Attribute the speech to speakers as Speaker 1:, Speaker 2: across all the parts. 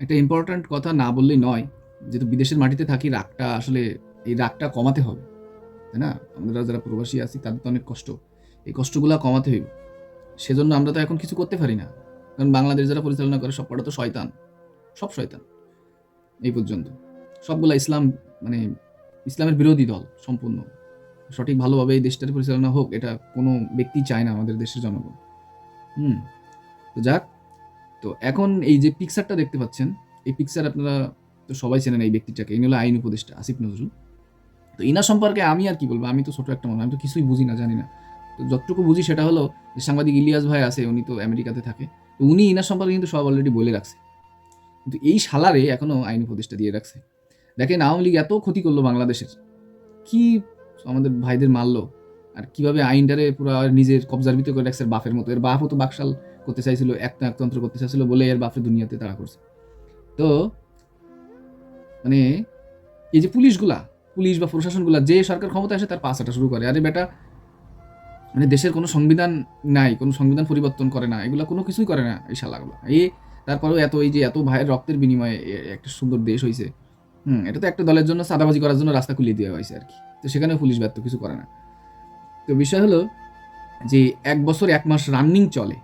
Speaker 1: একটা ইম্পর্ট্যান্ট কথা না বললেই নয় যেহেতু বিদেশের মাটিতে থাকি, রাগটা আসলে, এই রাগটা কমাতে হবে, তাই না? আমরা যারা প্রবাসী আছি, তাদের তো অনেক কষ্ট। এই কষ্টগুলো কমাতে হইব। সেজন্য আমরা তো এখন কিছু করতে পারি না। কারণ বাংলাদেশ যারা পরিচালনা করে, সবকটা তো শয়তান। সব শয়তান। এই পর্যন্ত। সবগুলা ইসলাম মানে ইসলামের বিরোধী দল, সম্পূর্ণ। সঠিক ভালোভাবে এই দেশটার পরিচালনা হোক, এটা কোনো ব্যক্তি চায় না আমাদের দেশের জনগণ। হুম। তো যাক তো এখন এই যে পিকচারটা দেখতে পাচ্ছেন, এই পিকচার আপনারা তো সবাই চেনেন এই ব্যক্তিটাকে, ইনি হলো আইন উপদেষ্টা আসিফ নজরুল। তো ইনার সম্পর্কে আমি আর কি বলব, আমি তো ছোট একটা মানুষ, আমি তো কিছুই বুঝি না, জানি না। তো যতটুকু বুঝি সেটা হলো যে সাংবাদিক ইলিয়াস ভাই আছে, উনি তো আমেরিকাতে থাকে। তো উনি ইনার সম্পর্কে কিন্তু সব অলরেডি বলে রাখছে। কিন্তু এই সালারে এখনও আইন উপদেষ্টা দিয়ে রাখছে। দেখেন আওয়ামী লীগ এত ক্ষতি করল বাংলাদেশের। কি আমাদের ভাইদের মারলো? আর কীভাবে আইনটারে পুরো নিজের কবজার ভিতরে করে রাখছে বাফের মতো। এর বাপও তো বাকশাল করতে চাইছিল, একটা একতন্ত্র করতে চাইছিল বলে এর বাপরে দুনিয়াতে তাড়া করছে। তো মানে এই যে পুলিশগুলা, পুলিশ বা প্রশাসনগুলা, যে সরকার ক্ষমতা আসে তার পাশাটা শুরু করে। আরে বেটা মানে দেশের কোনো সংবিধান নাই, কোনো সংবিধান পরিবর্তন করে না, এগুলো কোনো কিছুই করে না এই শালাগুলো। এই তারপরেও এত এই যে এত ভাইয়ের রক্তের বিনিময়ে একটা সুন্দর দেশ হয়েছে হুম, এটা তো একটা দলের জন্য সাদাবাজি করার জন্য রাস্তা খুলিয়ে দেওয়া হয়েছে আর কি। তো সেখানে পুলিশ ব্যর্থ কিছু করে না। তো বিষয় হলো যে এক বছর এক মাস রানিং চলে।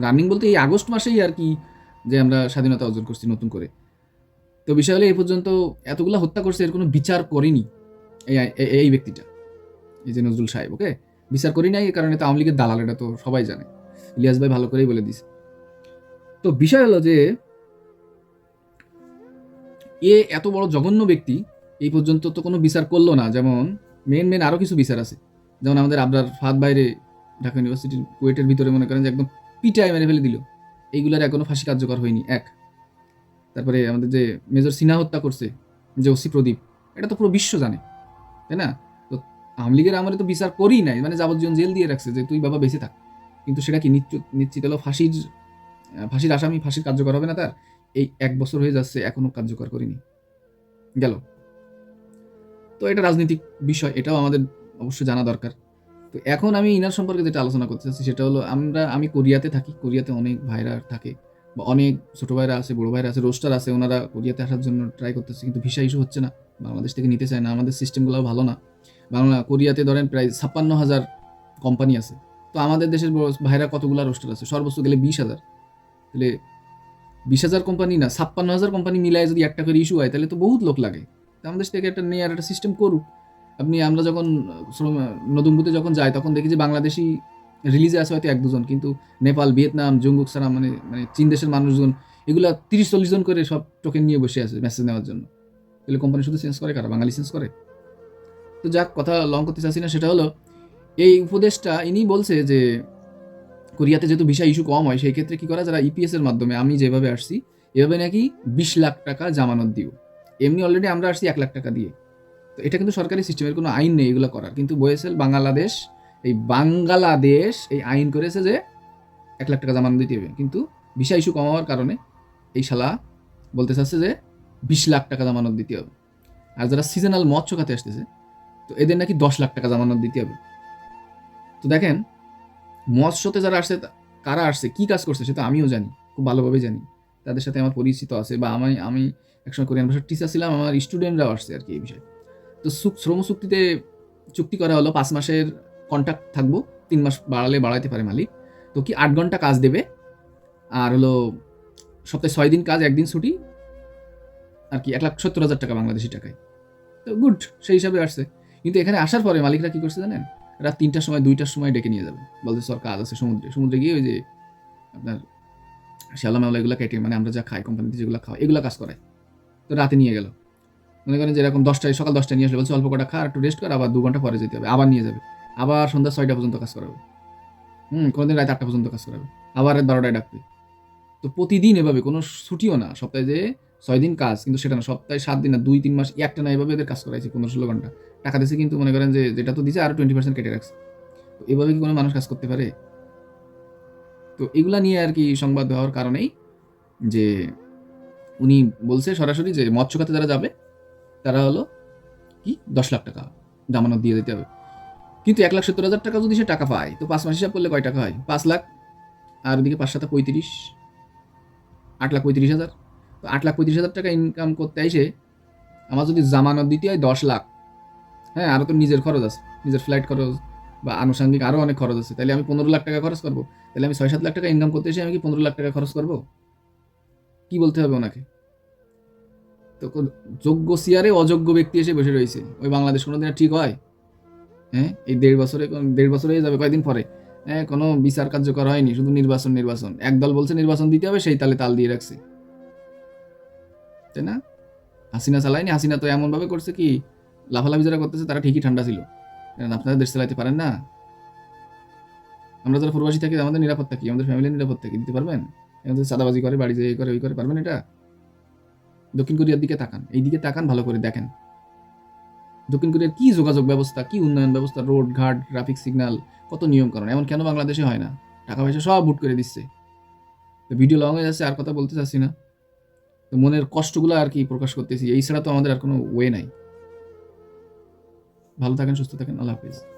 Speaker 1: রানিং বলতে এই আগস্ট মাসেই আর কি যে আমরা স্বাধীনতা অর্জন করছি নতুন করে। তো বিষয় হলো এই পর্যন্ত এতগুলো হত্যা করছে, এর কোনো বিচার করেনি এই এই- ব্যক্তিটা, এই যে নজরুল সাহেব, ওকে? বিচার করি নাই এই কারণে তো আওয়ামী লীগের দালাল, এটা তো সবাই জানে। ইলিয়াস ভাই ভালো করেই বলে দিছে। তো বিষয় হলো যে, এ এত বড় জঘন্য ব্যক্তি, এই পর্যন্ত তো কোনো বিচার করল না। যেমন মেন মেন আরও কিছু বিচার আছে। যেমন আমাদের আবরার ফাদ বাইরে ঢাকা ইউনিভার্সিটির কুয়েটের ভিতরে মনে করেন যে একদম পিটায় মেরে ফেলে দিল। এইগুলোর এখনও ফাঁসি কার্যকর হয়নি, এক। তারপরে আমাদের যে মেজর সিনহা হত্যা করছে, যে ওসি প্রদীপ, এটা তো পুরো বিশ্ব জানে, তাই না? তো আওয়ামী লীগের আমলে তো বিচার করি নাই মানে যাবজ্জীবন জেল দিয়ে রাখছে যে, তুই বাবা বেঁচে থাক। কিন্তু সেটা কি নিশ্চিত নিশ্চিত হলো? ফাঁসির ফাঁসির আসামি ফাঁসির কার্যকর হবে না তার? এই এক বছর হয়ে যাচ্ছে এখনও কার্যকর করিনি। গেল। তো এটা রাজনৈতিক বিষয়, এটাও আমাদের অবশ্যই জানা দরকার। তো এখন আমি ইনার সম্পর্কে যেটা আলোচনা করতে চাচ্ছি, সেটা হলো আমরা, আমি কোরিয়াতে থাকি, কোরিয়াতে অনেক ভাইরা থাকে, বা অনেক ছোটো ভাইরা আছে, বড়ো ভাইরা আছে রোস্টার আছে, ওনারা কোরিয়াতে আসার জন্য ট্রাই করতেছে, কিন্তু ভিসা ইস্যু হচ্ছে না, বাংলাদেশ থেকে নিতে চায় না, আমাদের সিস্টেমগুলো ভালো না। বাংলা, কোরিয়াতে ধরেন প্রায় ছাপ্পান্ন হাজার কোম্পানি আছে, তো আমাদের দেশের ভাইরা কতগুলো রোস্টার আছে? সর্বোচ্চ গেলে বিশ হাজার। তাহলে বিশ হাজার কোম্পানি না, ছাপ্পান্ন হাজার কোম্পানি মিলায় যদি একটা করে ইস্যু হয়, তাহলে তো বহুত লোক লাগে। আমাদের দেশ থেকে একটা নেয়ার একটা সিস্টেম করুক। আপনি, আমরা যখন নতুন বুথে যখন যাই, তখন দেখি যে বাংলাদেশি রিলিজে আছে হয়তো এক দুজন, কিন্তু নেপাল, ভিয়েতনাম জঙ্গুক সারা মানে মানে চীন দেশের মানুষজন, এগুলা তিরিশ চল্লিশ জন করে সব টোকেন নিয়ে বসে আছে মেসেজ নেওয়ার জন্য। তাহলে কোম্পানি শুধু চেঞ্জ করে, কারা বাঙালি চেঞ্জ করে? তো যাক, কথা লং করতে চাচ্ছি না, সেটা হলো, এই উপদেশটা, ইনি বলছে যে কোরিয়াতে যেহেতু ভিসা ইস্যু কম হয়, সেই ক্ষেত্রে কী করা, যারা ইপিএস এর মাধ্যমে, আমি যেভাবে আসছি, এভাবে নাকি বিশ লাখ টাকা জামানত দিব এমনি অলরেডি আমরা আসছি এক লাখ টাকা দিয়ে। তো এটা কিন্তু সরকারি সিস্টেমের কোনো আইন নেই এগুলো করার। কিন্তু বয়েসেল বাংলাদেশ, এই বাংলাদেশ এই আইন করেছে যে এক লাখ টাকা জামানত দিতে হবে। কিন্তু ভিসা ইস্যু কম হওয়ার কারণে এই শালা বলতে চাচ্ছে যে বিশ লাখ টাকা জামানত দিতে হবে। আর যারা সিজনাল মৎস্য খাতে আসতেছে, তো এদের নাকি দশ লাখ টাকা জামানত দিতে হবে। তো দেখেন, মৎস্যতে যারা আসছে কারা আসছে, কি কাজ করছে সেটা আমিও জানি, খুব ভালোভাবে জানি। তাদের সাথে আমার পরিচিত আছে বা আমি আমি একসময় কোরিয়ান ভাষার টিচার ছিলাম, আমার স্টুডেন্টরাও আসছে আর কি এই বিষয়ে। তো শ্রম চুক্তিতে চুক্তি করা হলো, পাঁচ মাসের কন্ট্রাক্ট থাকব, তিন মাস বাড়ালে বাড়াইতে পারে মালিক। তো কি আট ঘণ্টা কাজ দেবে? আর হলো সপ্তাহে ছয় দিন কাজ, একদিন ছুটি, আর কি এক লাখ সত্তর হাজার টাকা বাংলাদেশি টাকায়। তো গুড সেই হিসাবে আসছে। কিন্তু এখানে আসার পরে মালিকরা কী করছে জানেন? রাত তিনটার সময়, দুইটার সময় ডেকে নিয়ে যাবে। বলতে সর কাজ আছে সমুদ্রে। সমুদ্রে গিয়ে ওই যে আপনার শ্যালা মেলা এগুলো কেটে মানে আমরা যা খাই কোম্পানিতে যেগুলো খাওয়া, এগুলো কাজ করায়। তো রাতে নিয়ে গেল। মনে করেন যে এরকম দশটায়, সকাল দশটায় নিয়ে আসলে বলছে, অল্প কটা খা একটু রেস্ট কর, আবার দু ঘণ্টা পরে যেতে হবে, আবার নিয়ে যাবে। আবার সন্ধ্যা ছয়টা পর্যন্ত কাজ করাবে। হুম, কোনোদিন রাত আটটা পর্যন্ত কাজ করাবে। আবার রাত বারোটায় ডাকবে। তো প্রতিদিন এভাবে, কোনো ছুটিও না, সপ্তাহে যে ছয় দিন কাজ, কিন্তু সেটা না, সপ্তাহে সাত দিন না, দুই তিন মাস একটা না, এভাবে এদের কাজ করাইছে, পনেরো ষোলো ঘণ্টা। টাকা দিয়েছে কিন্তু মনে করেন যে, যেটা তো দিছে আরও টোয়েন্টি পার্সেন্ট কেটে রাখছে। তো এভাবে কি কোনো মানুষ কাজ করতে পারে? তো এগুলা নিয়ে আর কি সংবাদ দেওয়ার কারণেই যে উনি বলছে সরাসরি যে মৎস্য খাতে যারা যাবে তারা হলো কি? দশ লাখ টাকা জামানত দিয়ে দিতে হবে। কিন্তু এক লাখ সত্তর হাজার টাকা যদি সে টাকা পায়, তো পাঁচ মাস হিসাব করলে কয় টাকা হয়? পাঁচ লাখ, আর ওদিকে পাঁচ সাথে পঁয়ত্রিশ, আট লাখ পঁয়ত্রিশ হাজার। তো আট লাখ পঁয়ত্রিশ হাজার টাকা ইনকাম করতে এসে আমার যদি জামানত দিতে হয় দশ লাখ হ্যাঁ আরও তো নিজের খরচ আছে, নিজের ফ্লাইট খরচ বা আনুষঙ্গিক আরও অনেক খরচ আছে। তাহলে আমি পনেরো লাখ টাকা খরচ করব। তাহলে আমি ছয় সাত লাখ টাকা ইনকাম করতে এসে আমি কি পনেরো লাখ টাকা খরচ করব? কী বলতে হবে ওনাকে? তো যোগ্য সিয়ারে অযোগ্য ব্যক্তি এসে বসে রয়েছে। ওই বাংলাদেশ কোনোদিন আর ঠিক হয়? হ্যাঁ? এই দেড় বছরে দেড় বছর হয়ে যাবে কয়েকদিন পরে? হ্যাঁ কোনো বিচার কার্যকর হয়নি, শুধু নির্বাচন নির্বাচন। একদল বলছে নির্বাচন দিতে হবে, সেই তালে তাল দিয়ে রাখছে। তাই না? হাসিনা চালায়নি, হাসিনা তো এমনভাবে করছে কি, লাফালাফি যারা করতেছে, তারা ঠিকই ঠান্ডা ছিল। কারণ আপনারা দেশ চালাইতে পারেন না। আমরা যারা প্রবাসী থাকি, আমাদের নিরাপত্তা কি? আমাদের ফ্যামিলির নিরাপত্তা কি? দিতে পারবেন? চাঁদাবাজি করে, বাড়ি যেয়ে করে, ওই করে, পারবেন এটা? দক্ষিণ কোরিয়ার দিকে তাকান। এই দিকে তাকান, ভালো করে দেখেন। দক্ষিণ কোরিয়ার কী যোগাযোগ ব্যবস্থা, কী উন্নয়ন ব্যবস্থা, রোড, ঘাট ট্রাফিক সিগন্যাল কত নিয়ম কারণ এমন কেন বাংলাদেশে হয় না? টাকা পয়সা সব বুট করে দিচ্ছে। তো ভিডিও লং হয়ে যাচ্ছে, আর কথা বলতে চাচ্ছি না। তো মনের কষ্টগুলো আর কি প্রকাশ করতেছি, এই ছাড়া তো আমাদের আর কোনো ওয়ে নাই। ভালো থাকেন, সুস্থ থাকেন, আল্লাহ হাফিজ।